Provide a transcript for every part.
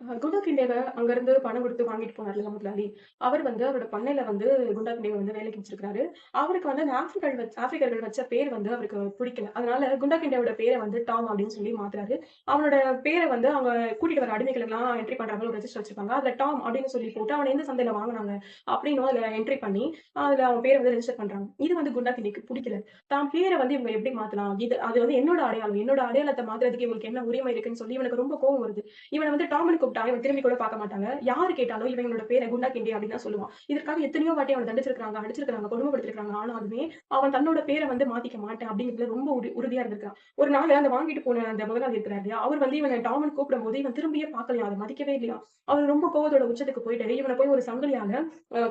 குண்டா கிண்டேவ அங்கருந்து பணம் கொடுத்து வாங்கிட்டு போனார்ல முதலாளி. அவர் வந்து அவரோட பண்ணையில வந்து குண்டா கிண்டேவை வந்து வேலைக்கு வச்சிருக்காரு. அவருக்கு வந்து அந்த ஆஃப்ரிக்கர்கள் வச் வச்ச பேர் வந்து அவருக்கு பிடிக்கல. அதனால குண்டா கிண்டேவோட பேரை வந்து டாம் அப்படின்னு சொல்லி மாத்துறாரு. அவனோட பேரை வந்து அவங்க கூட்டிட்டு வர அடிமைகளுக்கெல்லாம் என்ட்ரி பண்ற ஒரு ரெஜிஸ்டர் வச்சிருப்பாங்க. அதுல டாம் அப்படின்னு சொல்லி போட்டு அவன எந்த சந்தையில வாங்குனாங்க அப்படின்னு அதுல என்ட்ரி பண்ணி, அதுல அவன் பேரை வந்து ரெஜிஸ்டர் பண்றாங்க. இது வந்து குண்டா கிண்டேக்கு பிடிக்கல தான் பேரை வந்து இவங்க எப்படி மாத்தலாம்? இது அது வந்து என்னோட அடையாளம். என்னோட அடையாளத்தை மாத்துறதுக்கு இவங்களுக்கு என்ன உரிமை இருக்குன்னு சொல்லி இவனுக்கு ரொம்ப கோவம் வருது. இவனை வந்து டாமனுக்கு கூப்பிட்டா இவன் திரும்பி கூட பார்க்க மாட்டாங்க. யாரு கேட்டாலும் இவன் இவனோட பேரை குண்டா கிண்டி அப்படின்னு தான் சொல்லுவான். இதற்காக எத்தனையோ வாட்டி அவனை தண்டிச்சிருக்காங்க, அடிச்சிருக்காங்க, கொடுமைப்படுத்திருக்காங்க. ஆனாலுமே அவன் தன்னோட பேரை வந்து மாத்திக்க மாட்டேன் அப்படிங்கிறதுல ரொம்ப உறு உறுதியா இருந்திருக்கான். ஒரு நாள் அந்த வாங்கிட்டு போன அந்த முதலாளி இருக்கிறார் இல்லையா? அவர் வந்து இவனை டாமன் கூப்பிடும் போது இவன் திரும்பியே பார்க்கலையா அதை மதிக்கவே இல்லையா அவர் ரொம்ப கோவத்தோட உச்சத்துக்கு போயிட்டு இவனை போய் ஒரு சங்கிலியால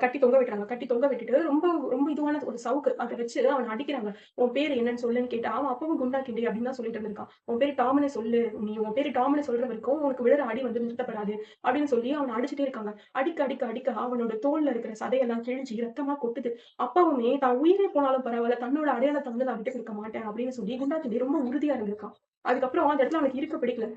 கட்டி தொங்க விட்டுறாங்க. கட்டி தொங்க விட்டுட்டு ரொம்ப ரொம்ப இதுவான ஒரு சவுக்கு அத வச்சு அவன் அடிக்கிறாங்க. "உன் பேரு என்னன்னு சொல்லுன்னு" கேட்டா, அவன் அப்பவும் குண்டா கிண்டி அப்படின்னு தான் சொல்லிட்டு இருந்திருக்கான். "உன் பேரு டாமனை சொல்லு. நீ உன் பேர் டாம்ன்னு சொல்ற வரைக்கும் உனக்கு விழுற அடி வந்து கஷ்டப்படாது அப்படின்னு சொல்லி அவன அடிச்சுட்டே இருக்காங்க. அடிக்க, அடிக்க, அடிக்க அவனோட தோல்ல இருக்கிற சதையெல்லாம் கிழிஞ்சு ரத்தமா கொட்டுது. அப்பவுமே தான் உயிரே போனாலும் பரவாயில்ல தன்னோட அடையாளத்தை வந்து நான் விட்டு இருக்க மாட்டேன் அப்படின்னு சொல்லி குண்டாச்சி ரொம்ப உறுதியா இருந்திருக்கான். அதுக்கப்புறம் அந்த இடத்துல அவனுக்கு இருக்க பிடிக்கல.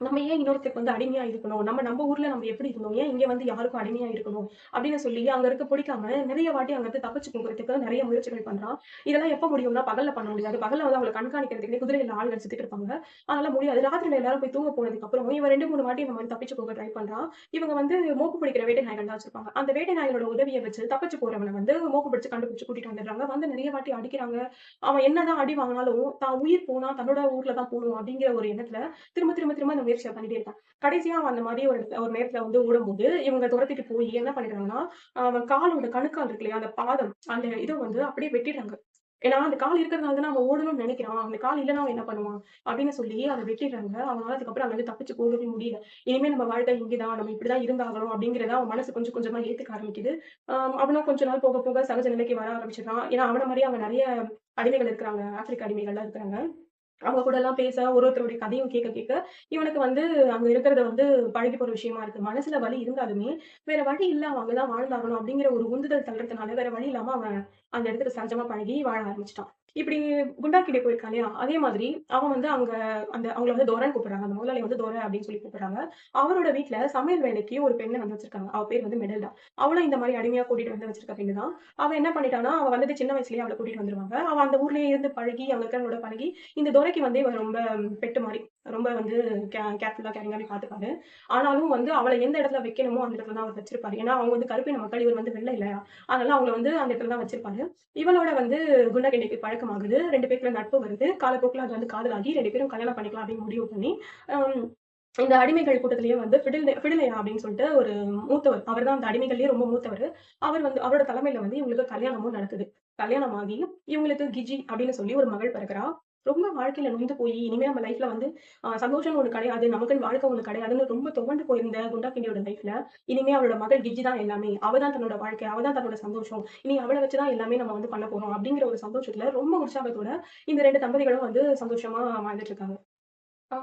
நம்ம ஏன் இன்னொருத்தருக்கு வந்து அடிமையா இருக்கணும்? நம்ம நம்ம ஊர்ல நம்ம எப்படி இருந்தோம்? ஏன் இங்க வந்து யாருக்கும் அடிமையா இருக்கணும்? அப்படின்னு சொல்லி அங்க இருக்க பிடிக்காம நிறைய வாட்டி அங்கருந்து தப்பிச்சு போகிறதுக்கு நிறைய முயற்சிகள் பண்றான். இதெல்லாம் எப்ப முடியும்னா பகல்ல பண்ண முடியாது. பகல்ல வந்து அவங்கள கண்காணிக்கிறதுக்கு குதிரையில ஆள் வச்சுட்டு இருப்பாங்க. அதனால முடியாது. ராத்திரில எல்லாரும் போய் தூங்க போனதுக்கு அப்புறம் இவன் 2, 3 வாட்டி இந்த வந்து தப்பிச்சு போக ட்ரை பண்றான். இவங்க வந்து மோப்பு பிடிக்கிற வேட்டை நாய்கள் தான் வச்சிருப்பாங்க. அந்த வேட்டை நாய்களோட உதவிய வச்சு தப்பிச்சு போறவனை வந்து மோப்பு பிடிச்சு கண்டுபிடிச்சு கூட்டிட்டு வந்துடுறாங்க. வந்து நிறைய வாட்டி அடிக்கிறாங்க. அவன் என்னதான் அடி வாங்கினாலும், தான் உயிர் போனா தன்னோட ஊர்ல தான் போகணும் அப்படிங்கிற ஒரு எண்ணத்துல திரும்ப திரும்ப திரும்ப அந்த முயற்சியை பண்ணிட்டே இருக்கான். கடைசியா அவன் அந்த மாதிரி ஒரு ஒரு நேரத்துல வந்து ஓடும்போது, இவங்க துரத்திட்டு போய் என்ன பண்ணிடுறாங்கன்னா, அவன் காலோட கணுக்கால் இருக்கு இல்லையா? அந்த பாதம் அந்த இதை வந்து அப்படியே வெட்டிடுறாங்க. ஏன்னா, அந்த கால் இருக்கிறதுனால தானே அவன் ஓடணும்னு நினைக்கிறான் அந்த கால் இல்லன்னா அவன் என்ன பண்ணுவான்? அப்படின்னு சொல்லி அத வெட்டிடுறாங்க. அவனால அதுக்கப்புறம் அங்கே தப்பிச்சு போகவே முடியல. இனிமே நம்ம வாழ்க்கை இங்கேதான் நம்ம இப்படிதான் இருந்தாகணும் அப்படிங்கிறத அவன் மனசு கொஞ்சம் கொஞ்சமா ஏத்துக்க ஆரம்பிக்குது. அவனும் கொஞ்ச நாள் போக போக சகஜ நிலைக்கு வர ஆரம்பிச்சுடுறான். ஏன்னா, அவன மாதிரி அவங்க நிறைய அடிமைகள் இருக்கிறாங்க. ஆப்பிரிக்க அடிமைகள்லாம் இருக்கிறாங்க. அவங்க கூட எல்லாம் பேச, ஒரு ஒருத்தருடைய கதையும் கேட்க கேட்க, இவனுக்கு வந்து அங்க இருக்கிறத வந்து பழகி போற விஷயமா இருக்கு. மனசுல வலி இருந்தாலுமே, வேற வழி இல்ல அவங்க அங்கதான் வாழ்ந்தாகணும் அப்படிங்கிற ஒரு உந்துதல் தள்ளுறதுனால வேற வழி இல்லாம அவன் அந்த இடத்துக்கு சஞ்சமா பழகி வாழ ஆரம்பிச்சுட்டான். இப்படி குண்டா கிட்டே போயிருக்கான் இல்லையா? அதே மாதிரி அவன் வந்து அங்க அந்த அவங்கள வந்து தோரன் கூப்பிடுறாங்க. அந்த முதலாளி வந்து தோரன் அப்படின்னு சொல்லி கூப்பிடுறாங்க. அவரோட வீட்ல சமையல் வேலைக்கு ஒரு பெண்ணை வந்து வச்சிருக்காங்க. அவ பேர் வந்து மெடல்டா. அவளும் இந்த மாதிரி அடிமையா கூட்டிட்டு வந்து வச்சிருக்க பெண்ணு தான். அவ என்ன பண்ணிட்டானா அவ வந்து சின்ன வயசுலயே அவள கூட்டிட்டு வந்துருவாங்க. அவ அந்த ஊர்லயே இருந்து பழகி, அவங்க இருக்கிறவங்களோட பழகி, இந்த முறைக்கு வந்து இவர் ரொம்ப பெட்டு மாதிரி ரொம்ப வந்து கே கேர்ஃபுல்லா, கேரிங்காவே பார்த்துப்பாரு. ஆனாலும் வந்து அவளை எந்த இடத்துல வைக்கணுமோ, அந்த இடத்துல தான் அவர் வச்சிருப்பாரு. ஏன்னா, அவங்க வந்து கருப்பின மக்கள். இவர் வந்து வெள்ளை இல்லையா? அதனால அவங்கள வந்து அந்த இடத்துல தான் வச்சிருப்பாரு. இவளோட வந்து குண்டா கிண்டிக்கு பழக்கமாகுது. ரெண்டு பேருக்குள்ள நட்பு வருது. காலப்போக்கில் அது வந்து காதலாகி ரெண்டு பேரும் கல்யாணம் பண்ணிக்கலாம் அப்படின்னு முடிவு பண்ணி, இந்த அடிமைகள் கூட்டத்திலேயே வந்து ஃபிடில் ஃபிடிலையா அப்படின்னு சொல்லிட்டு ஒரு மூத்தவர். அவர் தான் அந்த அடிமைகள்லயே ரொம்ப மூத்தவர் அவர் வந்து அவரோட தலைமையில வந்து இவங்களுக்கு கல்யாணமும் நடக்குது. கல்யாணம் ஆகி இவங்களுக்கு கிஜி அப்படின்னு சொல்லி ஒரு மகள் பிறக்கிறா. ரொம்ப வாழ்க்கையில நொந்து போய் இனிமே நம்ம லைஃப்ல வந்து சந்தோஷம் ஒன்று ஒண்ணு கிடையாது. நமக்குன்னு வாழ்க்கை ஒண்ணு கிடையாதுன்னு ரொம்ப துவண்டு போயிருந்த குண்டா கிண்டியோட லைஃப்ல, இனிமே அவளோட மகள் கிஜி தான் எல்லாமே. அவ தான் தன்னோட வாழ்க்கை. அவ தான் தன்னோட சந்தோஷம். இனி அவளை வச்சு தான் எல்லாமே நம்ம வந்து பண்ண போறோம். அப்படிங்கிற ஒரு சந்தோஷத்துல ரொம்ப உற்சாகத்தோட இந்த ரெண்டு தம்பதிகளும் வந்து சந்தோஷமா வாழ்ந்துட்டு இருக்காங்க. ஆ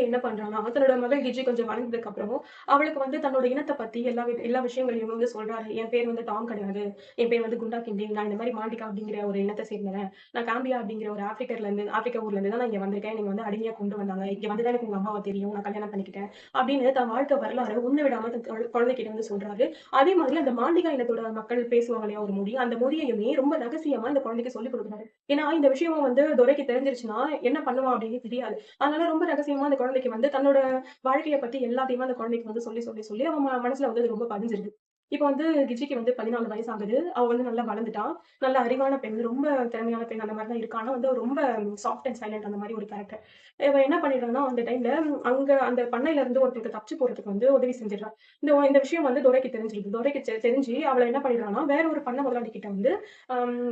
என்ன பண்றான்னா, தன்னோட மகள் ஹிஜி கொஞ்சம் வளர்ந்ததுக்கு அப்புறமும் அவளுக்கு வந்து தன்னோட இனத்தை பத்தி எல்லா எல்லா விஷயங்களையும் வந்து சொல்றாரு. என் பேர் வந்து டாம் கிடையாது. என் பேர் வந்து குண்டா கிண்டி நான் இந்த மாதிரி மாண்டிகா அப்படிங்கிற ஒரு இனத்தை சேர்ந்தேன் நான் காம்பியா அப்படிங்கிற ஒரு ஆப்பிரிக்கர்ல இருந்து ஆப்பிரிக்கா ஊர்ல இருந்து தான் நான் இங்க வந்திருக்கேன். நீங்க வந்து அடிமையா கொண்டு வந்தாங்க. இங்க வந்து தான் எனக்கு உங்க அம்மாவை தெரியும். நான் கல்யாணம் பண்ணிக்கிட்டேன். அப்படின்னு தன் வாழ்க்கை வரலாறு ஒண்ணு விடாம தன் குழந்தைகிட்ட வந்து சொல்றாரு. அதே மாதிரி அந்த மாண்டிகா இனத்தோட மக்கள் பேசுவாங்க இல்லையா ஒரு மொழி, அந்த மொழியையுமே ரொம்ப ரகசியமா இந்த குழந்தைக்கு சொல்லிக் கொடுக்குறாரு ஏன்னா, இந்த விஷயமும் வந்து துரைக்கு தெரிஞ்சிருச்சுன்னா, என்ன பண்ணுவான் அப்படின்னு தெரியாது. அதனால ரொம்ப ரொம்ப ரகசியமா அந்த குழந்தைக்கு வந்து தன்னோட வாழ்க்கையை பத்தி எல்லாத்தையுமே அந்த குழந்தைக்கு வந்து சொல்லி, சொல்லி, சொல்லி அவன் மனசுல வந்து அது ரொம்ப பதிஞ்சிருது. இப்ப வந்து கிஜிக்கு வந்து 14 வயசு ஆகுது. அவ வந்து நல்லா வளர்ந்துட்டான் நல்ல அறிவான பெண், ரொம்ப திறமையான பெண் அந்த மாதிரி தான் இருக்கானா வந்து ரொம்ப சாஃப்ட் அண்ட் சைலண்ட் அந்த மாதிரி ஒரு கேரக்டர். இவன் என்ன பண்ணிடுறான்னா, அந்த டைம்ல அங்க அந்த பண்ணையில இருந்து ஒருத்தருக்கு தப்பிச்சு போறதுக்கு வந்து உதவி செஞ்சிடறான் இந்த இந்த விஷயம் வந்து துரைக்கு தெரிஞ்சிருக்கு துரைக்கு தெரிஞ்சு அவள என்ன பண்ணிடுறான்னா, வேற ஒரு பண்ணை முதலாளி கிட்ட வந்து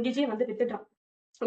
கிஜியை வந்து வித்துடுறான்.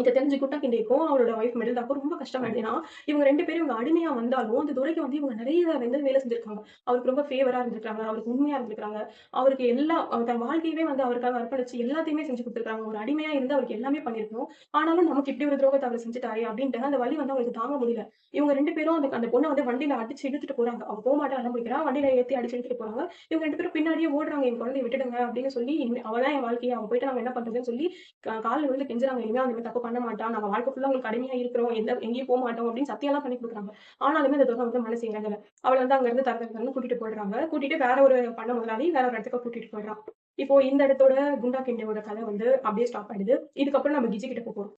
இத தெரிஞ்சு குண்டா கிண்டேக்கும், அவளோட மெடல் தாக்கும் ரொம்ப கஷ்டமாயிடுது. ஏன்னா, இவங்க ரெண்டு பேரும் இவங்க அடிமையா வந்தாலும், அந்த துறைக்கு வந்து இவங்க நிறைய வந்து வேலை செஞ்சிருக்காங்க. அவருக்கு ரொம்ப ஃபேவரா இருந்திருக்காங்க. அவருக்கு உண்மையா இருந்திருக்காங்க. அவருக்கு எல்லா தன் வாழ்க்கையவே வந்து அவருக்காக அர்ப்பணிச்சு எல்லாத்தையுமே செஞ்சு கொடுத்துருக்காங்க ஒரு அடிமையா இருந்து அவருக்கு எல்லாமே பண்ணியிருக்கணும். ஆனாலும் நமக்கு இப்படி ஒரு துரோகத்த அவர் செஞ்சுட்டாரு அப்படின்ட்டு அந்த வழி வந்து அவருக்கு தாங்க முடியல. இவங்க ரெண்டு பேரும் அந்த அந்த பொண்ணை வந்து வண்டியில அடிச்சு இழுத்துட்டு போறாங்க. அவங்க போமாட்டேன் அடம் பிடிக்கிறா. வண்டியில ஏத்தி அடிச்சு இழுத்துட்டு போறாங்க. இவங்க ரெண்டு பேரும் பின்னாடியே ஓடுறாங்க. என் குழந்தைய விட்டுடுங்க அப்படின்னு சொல்லி, இனிமே தான் என் வாழ்க்கையை அவன் போயிட்டு நாங்க என்ன பண்றதுன்னு சொல்லி காலில் விழுந்து கெஞ்சுறாங்க. இனிமே அந்த தப்பு பண்ண மாட்டான். நம்ம வாழ்க்கை ஃபுல்லா உங்களுக்கு கடுமையாக இருக்கிறோம். எந்த எங்கேயும் போக மாட்டோம் அப்படின்னு சத்தியெல்லாம் பண்ணி கொடுக்குறாங்க ஆனாலுமே அந்த துரை வந்து மனசு இறங்கல. அவளை வந்து அங்க இருந்து தர தரன்னு கூட்டிட்டு போயிடுறாங்க. கூட்டிட்டு வேற ஒரு பண்ண முதலாளி வேற ஒரு இடத்துக்கு கூட்டிட்டு போயிடுறான். இப்போ இந்த இடத்தோட குண்டா கிண்டியோட கதை வந்து அப்படியே ஸ்டாப் ஆயிடுது. இதுக்கப்புறம் நம்ம கிஜி கிட்ட போறோம்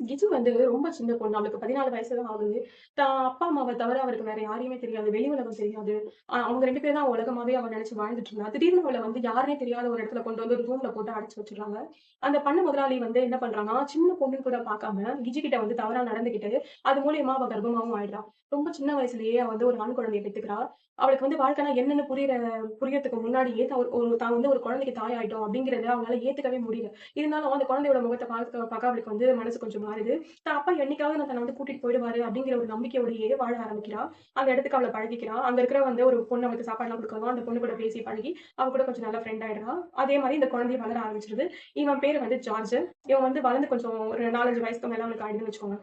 கிஜு வந்து ரொம்ப சின்ன பொண்ணு. அவளுக்கு 14 வயசு தான் ஆகுது. தான் அப்பா, அம்மாவ தவிர அவருக்கு வேற யாரையுமே தெரியாது. வெளி உலகம் தெரியாது. அவங்க ரெண்டு பேரும் தான் உலகமாவே அவ நினைச்சு வாழ்ந்துட்டு இருந்தா. திடீர்னு அவளை வந்து யாருமே தெரியாத ஒரு இடத்துல கொண்டு வந்து ஒரு ரூம்ல போட்டு அடைச்சு வச்சுடுறாங்க. அந்த பண்ண முதலாளி வந்து என்ன பண்றான்னா, சின்ன பொண்ணு கூட பார்க்காம கிஜி கிட்ட வந்து தவறா நடந்துகிட்டு, அது மூலியமா அவ கர்ப்பமாவும் ஆயிடுறா. ரொம்ப சின்ன வயசுலயே வந்து ஒரு ஆண் குழந்தைய பெற்றுக்கிறா அவளுக்கு வந்து வாழ்க்கைனா என்னென்னு புரியற புரியறதுக்கு முன்னாடியே ஒரு ஒரு தான் வந்து ஒரு குழந்தைக்கு தாய் ஆயிட்டோம் அப்படிங்கிறத அவங்களால ஏத்துக்கவே முடியல. இருந்தாலும் அந்த குழந்தையோட முகத்தை பார்க்க பார்க்க அவளுக்கு வந்து மனசு கொஞ்சம் மாறுது. தான் அப்பா என்னைக்காவது நான் தன்னை வந்து கூட்டிட்டு போயிடுவாரு அப்படிங்கிற ஒரு நம்பிக்கையோடயே வாழ ஆரம்பிக்கிறா. அந்த இடத்துக்கு அவளை பழகிக்கிறா. அங்க இருக்கிற வந்து ஒரு பொண்ணு அவளுக்கு சாப்பாடுலாம் கொடுக்கணும் அந்த பொண்ணு கூட பேசி பழகி, அவ கூட கொஞ்சம் நல்லா ஃப்ரெண்ட் ஆயிடுறா. அதே மாதிரி இந்த குழந்தைய வளர ஆரம்பிச்சிருது இவன் பேர் வந்து ஜார்ஜ். இவன் வந்து வளர்ந்து கொஞ்சம் ஒரு 4, 5 வயசுக்கு மேல அவனுக்கு ஆயிடுதுன்னு வச்சுக்கோங்க.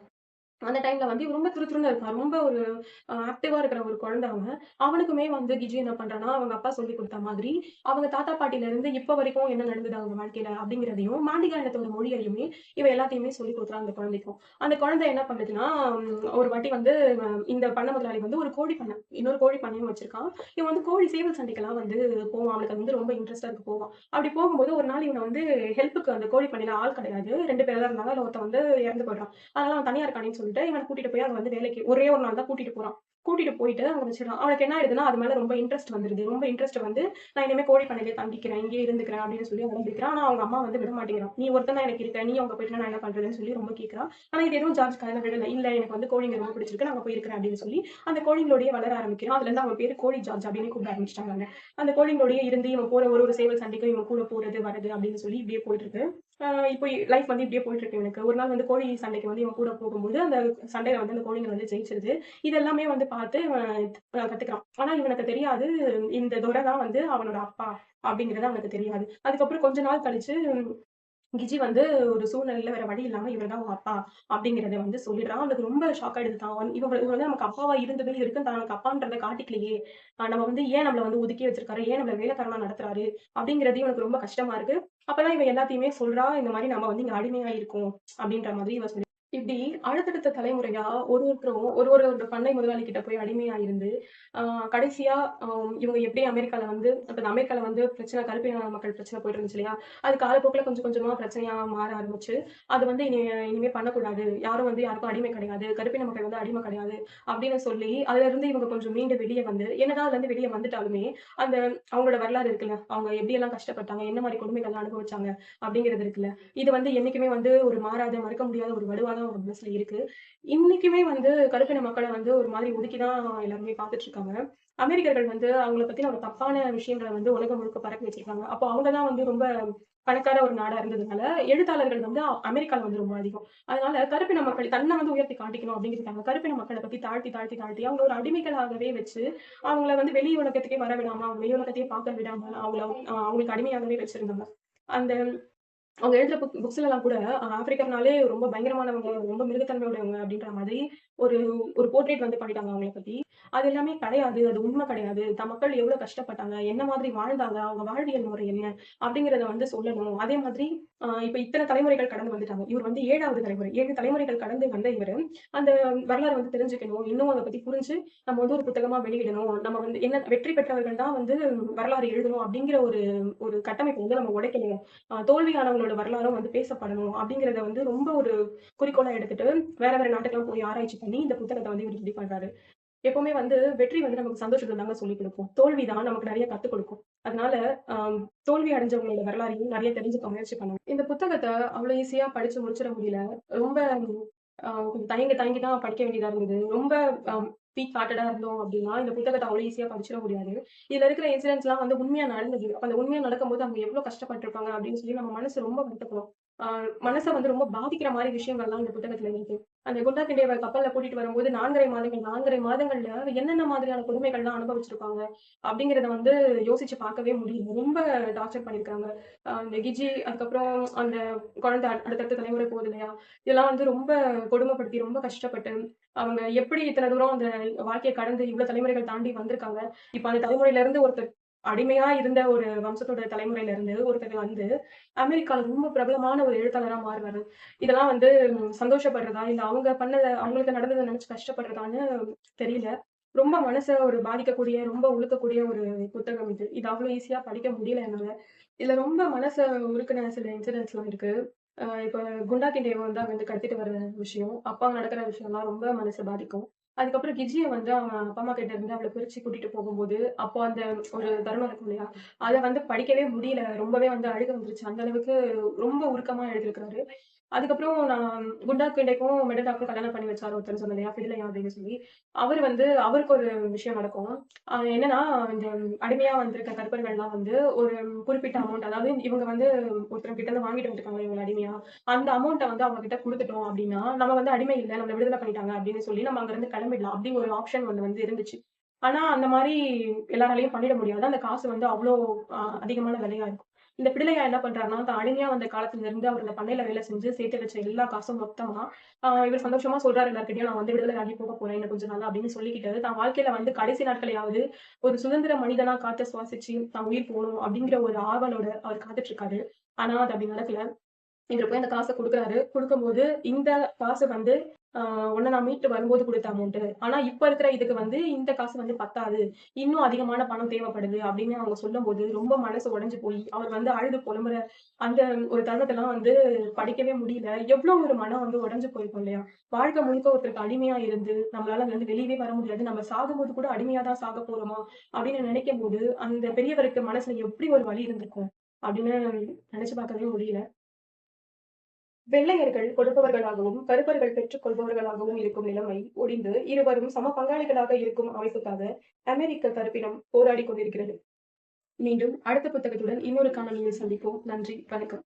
அந்த டைம்ல வந்து ரொம்ப துருதுருன்னு இருப்பான். ரொம்ப ஒரு ஆக்டிவா இருக்கிற ஒரு குழந்தை அவன். அவனுக்குமே வந்து கிஜி என்ன பண்றான்னா, அவங்க அப்பா சொல்லிக் கொடுத்த மாதிரி, அவங்க தாத்தா பாட்டில இருந்து இப்ப வரைக்கும் என்ன நடந்தது அவங்க வாழ்க்கையில அப்படிங்கிறதையும், மாண்டிகாரத்தோட மொழியையுமே இவ எல்லாத்தையுமே சொல்லிக் குடுக்குறா அந்த குழந்தைக்கும். அந்த குழந்தை என்ன பண்ணுதுன்னா, ஒரு வாட்டி வந்து இந்த பண்ண முதலாளி வந்து ஒரு கோழி பண்ணை, இன்னொரு கோழி பண்ணையும் வச்சிருக்கான். இவன் வந்து கோழி சேவல் சண்டைக்கெல்லாம் வந்து போவான். அவனுக்கு அது வந்து ரொம்ப இன்ட்ரெஸ்டா இருக்கு போவான். அப்படி போகும்போது ஒரு நாள் இவனை வந்து ஹெல்ப்புக்கு அந்த கோழி பண்ணையில ஆள் கிடையாது. ரெண்டு பேர் தான் இருந்தாங்க. அதுல ஒருத்தன் வந்து இறந்து போயிடுறான். அதனால அவன் தனியா இருக்கானேன்னு சொல்லிட்டு இவனை கூட்டிட்டு போய் அவன் வந்து வேலைக்கு ஒரே ஒரு நாள் தான் கூட்டிட்டு போறான். கூட்டிட்டு போயிட்டு அங்க வச்சிடலாம் அவனுக்கு என்ன ஆயிடுதுன்னா, அது மேல ரொம்ப இன்ட்ரெஸ்ட் வந்துருது. ரொம்ப இன்ட்ரெஸ்ட் வந்து, நான் இனிமே கோழி பண்ணையிலேயே தங்கிக்கிறேன். இங்கேயே இருந்துக்கிறேன் அப்படின்னு சொல்லி அடம் ஆனா அவங்க அம்மா வந்து விட மாட்டேங்கிறான். நீ ஒருத்தன் தான் எனக்கு இருக்க. நீ அவங்க போயிட்டு நான் என்ன பண்றதுன்னு சொல்லி ரொம்ப கேட்கிறான். ஆனா இது எதுவும் ஜார்ஜ் கதை விடல இல்ல எனக்கு வந்து கோழிங்க ரொம்ப பிடிச்சிருக்கு. நான் அங்க அப்படின்னு சொல்லி, அந்த கோழிங்களோடயே வளர ஆரம்பிக்கிறான். அதுல இருந்து அவன் பேரு கோழி ஜார்ஜ் அப்படின்னு கூப்பிட ஆரம்பிச்சிட்டாங்க அந்த கோழிங்களோடயே இருந்து இவன் போற ஒரு ஒரு சேவல் சண்டைக்கும் இவன் கூட போறது, வரது அப்படின்னு சொல்லி இப்படியே போயிட்டு இருக்கு. இப்போ லைஃப் வந்து இப்படியே போயிட்டு இருக்கு எனக்கு ஒரு நாள் வந்து கோழி சண்டைக்கு வந்து இவன் கூட போகும்போது, அந்த சண்டையில வந்து அந்த கோழிகள் வந்து ஜெயிச்சிருது. இதெல்லாமே வந்து பார்த்து கத்துக்கிறான். ஆனா இவனுக்கு தெரியாது, இந்த துரை தான் வந்து அவனோட அப்பா அப்படிங்கிறது அவனுக்கு தெரியாது. அதுக்கப்புறம் கொஞ்ச நாள் கழிச்சு கிஜி வந்து ஒரு சூழ்நிலையில வேற வழி இல்லாம இவர் தான் அப்பா அப்படிங்கிறத வந்து சொல்லிடுறான். அவனுக்கு ரொம்ப ஷாக் ஆயிடுது. தான் வந்து இவன் வந்து நமக்கு அப்பாவா இருந்தவே இருக்கு தனக்கு அப்பான்றத காட்டிக்கலையே. நம்ம வந்து ஏன் நம்மள வந்து ஒதுக்கி வச்சிருக்காரு? ஏன் நம்மள வேலைக்காரனா நடத்துறாரு? அப்படிங்கறது இவனுக்கு ரொம்ப கஷ்டமா இருக்கு. அப்பதான் இவ எல்லாத்தையுமே சொல்றா. இந்த மாதிரி நம்ம வந்து இங்க அடிமையா இருக்கோம் அப்படின்ற மாதிரி இவ சொல்லி இப்படி அடுத்தடுத்த தலைமுறையா ஒரு ஒருத்தரும் ஒரு ஒரு ஒரு பண்ணை முதலாளி கிட்ட போய் அடிமையா இருந்து, அ கடைசியா இவங்க எப்படி அமெரிக்கால வந்து அந்த அமெரிக்கால வந்து பிரச்சனை கருப்பின மக்கள் பிரச்சனை போயிட்டு இருந்துச்சு இல்லையா? அது காலப்போக்கில் கொஞ்சம் கொஞ்சமா பிரச்சனையா மாற ஆரம்பிச்சு, அது வந்து இனி இனிமே பண்ணக்கூடாது. யாரும் வந்து யாருக்கும் அடிமை கிடையாது. கருப்பின மக்கள் வந்து அடிமை கிடையாது. அப்படின்னு சொல்லி, அதுலருந்து இவங்க கொஞ்சம் மீண்டு வெளியே வந்து என்னதான் அதுலருந்து வெளியே வந்துட்டாலுமே, அந்த அவங்களோட வரலாறு இருக்குல்ல. அவங்க எப்படியெல்லாம் கஷ்டப்பட்டாங்க, என்ன மாதிரி கொடுமைகள்லாம் அனுபவிச்சாங்க அப்படிங்கிறது இருக்குல்ல. இது வந்து என்னைக்குமே வந்து ஒரு மாறாத, மறக்க முடியாத ஒரு வடுவா தான் அவங்க மனசுல இருக்கு. இன்னைக்குமே வந்து கருப்பின மக்களை வந்து ஒரு மாதிரி ஒதுக்கி தான் எல்லாருமே பார்த்துட்டு இருக்காங்க. அமெரிக்கர்கள் வந்து அவங்கள பத்தி ஒரு தப்பான விஷயங்களை வந்து உலகம் முழுக்க பறக்க வச்சிருக்காங்க. அப்போ அவங்க தான் வந்து ரொம்ப பணக்கார ஒரு நாடா இருந்ததுனால, எழுத்தாளர்கள் வந்து அ- அமெரிக்கால வந்து ரொம்ப அதிகம். அதனால கருப்பின மக்கள் தன்னை வந்து உயர்த்தி காட்டிக்கணும் அப்படிங்கிறாங்க கருப்பின மக்களை பத்தி தாழ்த்தி, தாழ்த்தி, தாழ்த்தி அவங்க ஒரு அடிமைகளாகவே வச்சு, அவங்கள வந்து வெளி உலகத்துக்கே வர விடாம, அவங்க வெளி உலகத்தையே பார்க்க விடாம, அவங்கள அவங்களுக்கு அடிமையாகவே வச்சிருந்தாங்க. அந்த அவங்க எழுதுற புக் புக்ஸ்லலாம் கூட ஆப்பிரிக்கர்னாலே ரொம்ப பயங்கரமானவங்க, ரொம்ப மிருகத்தன்மையுடையவங்க அப்படின்ற மாதிரி ஒரு ஒரு போர்ட்ரேட் வந்து பண்ணிட்டாங்க அவங்கள பத்தி. அது எல்லாமே கிடையாது. அது உண்மை கிடையாது. தம் மக்கள் எவ்வளோ கஷ்டப்பட்டாங்க, என்ன மாதிரி வாழ்ந்தாங்க, அவங்க வாழ்வியல் முறை என்ன அப்படிங்கிறத வந்து சொல்லணும். அதே மாதிரி இப்ப இத்தனை தலைமுறைகள் கடந்து வந்துட்டாங்க. இவர் வந்து ஏழாவது தலைமுறை. ஏழு தலைமுறைகள் கடந்து வந்த இவர் அந்த வரலாறு வந்து தெரிஞ்சுக்கணும். இன்னும் அதை பத்தி புரிஞ்சு நம்ம வந்து ஒரு புத்தகமா வெளியிடணும். நம்ம வந்து என்ன வெற்றி பெற்றவர்கள் தான் வந்து வரலாறு எழுதணும் அப்படிங்கிற ஒரு ஒரு கட்டமைப்பை வந்து நம்ம உடைக்கணும். தோல்வியானவங்களோட வரலாறும் வந்து பேசப்படணும் அப்படிங்கிறத வந்து ரொம்ப ஒரு குறிக்கோளா எடுத்துட்டு, வேற வேற நாட்டுக்கெல்லாம் போய் ஆராய்ச்சி பண்ணி இந்த புத்தகத்தை வந்து இவர் ரெடி பண்றாரு. எப்பவுமே வந்து வெற்றி வந்து நமக்கு சந்தோஷத்தை தாங்க சொல்லிக் கொடுக்கும் தோல்வி தான் நமக்கு நிறைய கத்துக் கொடுக்கும் அதனால தோல்வி அடைஞ்சவங்களோட வரலாறையும் நிறைய தெரிஞ்சுக்க முயற்சி பண்ணுங்க. இந்த புத்தகத்தை அவ்வளோ ஈஸியா படிச்சு முடிச்சிட முடியல. ரொம்ப கொஞ்சம் தயங்கி தயங்கி தான் படிக்க வேண்டியதா இருந்தது. ரொம்ப பீக் ஹார்ட்டடா இருந்தோம் அப்படின்னா இந்த புத்தகத்தை அவ்வளோ ஈஸியா படிச்சிட முடியாது. இதுல இருக்கிற இன்சிடென்ட்ஸ்லாம் வந்து உண்மையா நடந்தது. அப்ப அந்த உண்மையா நடக்கும்போது அவங்க எவ்வளவு கஷ்டப்பட்டிருப்பாங்க அப்படின்னு சொல்லி நம்ம மனசு ரொம்ப வருத்தப்படும். மனசை வந்து ரொம்ப பாதிக்கிற மாதிரி விஷயங்கள்லாம் இந்த புத்தகத்துல இருக்கு. அந்த குண்டா கிண்டியவ கப்பல்ல கூட்டிட்டு வரும்போது 4 1/2 மாதங்கள் 4 1/2 மாதங்கள்ல என்னென்ன மாதிரியான கொடுமைகள்லாம் அனுபவிச்சிருப்பாங்க அப்படிங்கிறத வந்து யோசிச்சு பார்க்கவே முடியல. ரொம்ப டார்ச்சர் பண்ணியிருக்காங்க. அ அந்த கிஜி அதுக்கப்புறம் அந்த குழந்தை அடுத்தடுத்த தலைமுறை போகுது இல்லையா? இதெல்லாம் வந்து ரொம்ப கொடுமைப்படுத்தி, ரொம்ப கஷ்டப்பட்டு, அவங்க எப்படி இத்தனை தூரம் அந்த வாழ்க்கையை கடந்து இவ்வளவு தலைமுறைகள் தாண்டி வந்திருக்காங்க. இப்ப அந்த தலைமுறையில இருந்து ஒருத்தர் அடிமையா இருந்த ஒரு வம்சத்தோட தலைமுறையில இருந்து ஒருத்தர் வந்து அமெரிக்கால ரொம்ப பிரபலமான ஒரு எழுத்தாளரா மாறுவார் இதெல்லாம் வந்து சந்தோஷப்படுறதா, இல்ல அவங்க பண்ணத அவங்களுக்கு நடந்ததை நினைச்சு கஷ்டப்படுறதான்னு தெரியல. ரொம்ப மனசை ஒரு பாதிக்கக்கூடிய, ரொம்ப உழுக்கக்கூடிய ஒரு புத்தகம் இது. இது அவ்வளோ ஈஸியா படிக்க முடியல என்னால. இதுல ரொம்ப மனசை உருக்குன சில இன்சிடென்ட்ஸ்லாம் இருக்கு. இப்போ குண்டா குண்டாக்கி தேவ வந்து அங்க வந்து கடத்திட்டு வர விஷயம், அப்பா நடக்கிற விஷயம்லாம் ரொம்ப மனசை பாதிக்கும். அதுக்கப்புறம் கிஜியை வந்து அவன் அப்பா, அம்மா கிட்ட இருந்து அவளை பிரிச்சு கூட்டிட்டு போகும்போது, அப்போ அந்த ஒரு தருணம் இருக்கும் இல்லையா? அத வந்து படிக்கவே முடியல. ரொம்பவே வந்து அழுக வந்துருச்சு. அந்த அளவுக்கு ரொம்ப உருக்கமா எழுதியிருக்கிறாரு. அதுக்கப்புறம் நான் குண்டா கிண்டேக்கும் டாக்டர் கல்யாணம் பண்ணி வச்சாரு ஒருத்தர் சொன்னது இல்லையா? ஃபிடிலையா அப்படின்னு சொல்லி. அவர் வந்து அவருக்கு ஒரு விஷயம் நடக்கும். என்னன்னா, இந்த அடிமையா வந்திருக்க கருப்பர்கள்லாம் வந்து ஒரு குறிப்பிட்ட அமௌண்ட் அதாவது இவங்க வந்து ஒருத்தர் கிட்ட இருந்து வாங்கிட்டு வந்துருக்காங்க இவங்க அடிமையா. அந்த அமௌண்ட்டை வந்து அவங்க கிட்ட கொடுத்துட்டோம் அப்படின்னா, நம்ம வந்து அடிமை இல்லை நம்மளை விடுதலை பண்ணிட்டாங்க அப்படின்னு சொல்லி நம்ம அங்கருந்து கிளம்பிடலாம். அப்படி ஒரு ஆப்ஷன் ஒன்று வந்து இருந்துச்சு. ஆனா, அந்த மாதிரி எல்லாராலையும் பண்ணிட முடியாது. அந்த காசு வந்து அவ்வளோ அதிகமான விலையா இருக்கும். இந்த பிடிலையா என்ன பண்றாருன்னா, தான் அடிமையா வந்த காலத்துல இருந்து அவர் இந்த பண்ணையில வேலை செஞ்சு சேர்த்து வச்ச எல்லா காசும் மொத்தமா, இவர் சந்தோஷமா சொல்றாரு எல்லாருக்கிட்டையும் "நான் வந்து விடுதலை ஆகி போக போறேன் இன்னும் கொஞ்ச நாள் அப்படின்னு சொல்லிக்கிட்டது தான் வாழ்க்கையில வந்து கடைசி நாட்களையாவது ஒரு சுதந்திர மனிதனா காத்த சுவாசிச்சு, தான் உயிர் போகணும் அப்படிங்கிற ஒரு ஆவலோட அவர் காத்துட்டு இருக்காரு. ஆனா, அது அப்படி நடக்கல. இவர் போய் அந்த காசை கொடுக்குறாரு கொடுக்கும்போது இந்த காசு வந்து உன்னை நான் மீட்டு வரும்போது கொடுத்த அமௌண்ட்டு. ஆனா, இப்ப இருக்கிற இதுக்கு வந்து இந்த காசு வந்து பத்தாது. இன்னும் அதிகமான பணம் தேவைப்படுது அப்படின்னு அவங்க சொல்லும்போது, ரொம்ப மனசு உடஞ்சு போய் அவர் வந்து அழுது புலம்புற அந்த ஒரு தருணத்தெல்லாம் வந்து படிக்கவே முடியல. எவ்வளோ ஒரு மனம் வந்து உடஞ்சு போயிருக்கும் இல்லையா? வாழ்க்கை முழுக்க ஒருத்தருக்கு அடிமையா இருந்து, நம்மளால அதுலருந்து வெளியவே வர முடியாது. நம்ம சாகும்போது கூட அடிமையா தான் சாக போறோமா? அப்படின்னு நினைக்கும் போது அந்த பெரியவருக்கு மனசுல எப்படி ஒரு வழி இருந்திருக்கும்? அப்படின்னு நினைச்சு பார்க்கவே முடியல. வெள்ளையர்கள் கொடுப்பவர்களாகவும், கருப்பர்கள் பெற்றுக் கொள்பவர்களாகவும் இருக்கும் நிலைமை ஒடிந்து இருவரும் சம பங்காளிகளாக இருக்கும் அமைப்புக்காக அமெரிக்க தரப்பிடம் போராடிக் கொண்டிருக்கிறது. மீண்டும் அடுத்த புத்தகத்துடன் இன்னொரு காணொலியில் சந்திப்போம். நன்றி, வணக்கம்.